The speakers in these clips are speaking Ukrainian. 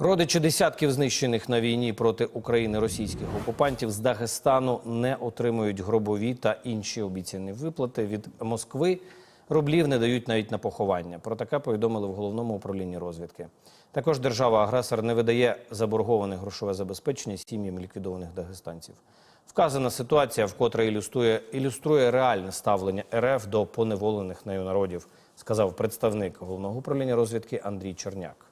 Родичі десятків знищених на війні проти України російських окупантів з Дагестану не отримують гробові та інші обіцяні виплати від Москви. Рублів не дають навіть на поховання. Про таке повідомили в головному управлінні розвідки. Також держава-агресор не видає заборговане грошове забезпечення сім'ям ліквідованих дагестанців. Вказана ситуація вкотре ілюструє, ілюструє реальне ставлення РФ до поневолених нею народів, сказав представник головного управління розвідки Андрій Черняк.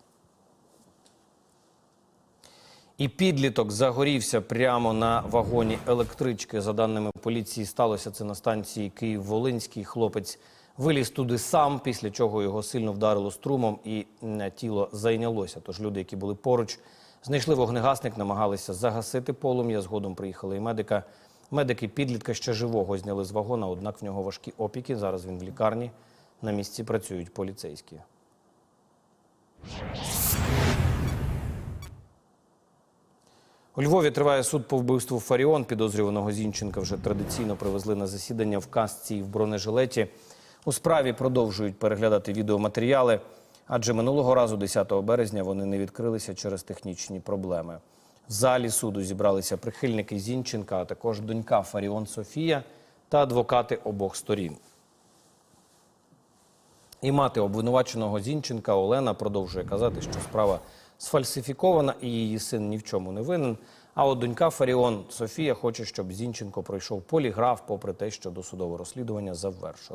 І підліток загорівся прямо на вагоні електрички. За даними поліції, сталося це на станції Київ-Волинський. Хлопець виліз туди сам, після чого його сильно вдарило струмом і тіло зайнялося. Тож люди, які були поруч, знайшли вогнегасник, намагалися загасити полум'я. Згодом приїхали і медика. Медики підлітка ще живого зняли з вагона, однак в нього важкі опіки. Зараз він в лікарні. На місці працюють поліцейські. У Львові триває суд по вбивству Фаріон. Підозрюваного Зінченка вже традиційно привезли на засідання в касці і в бронежилеті. У справі продовжують переглядати відеоматеріали, адже минулого разу, 10 березня, вони не відкрилися через технічні проблеми. В залі суду зібралися прихильники Зінченка, а також донька Фаріон Софія та адвокати обох сторін. І мати обвинуваченого Зінченка Олена продовжує казати, що справа сфальсифікована і її син ні в чому не винен. А от донька Фаріон Софія хоче, щоб Зінченко пройшов поліграф, попри те, що досудове розслідування завершили.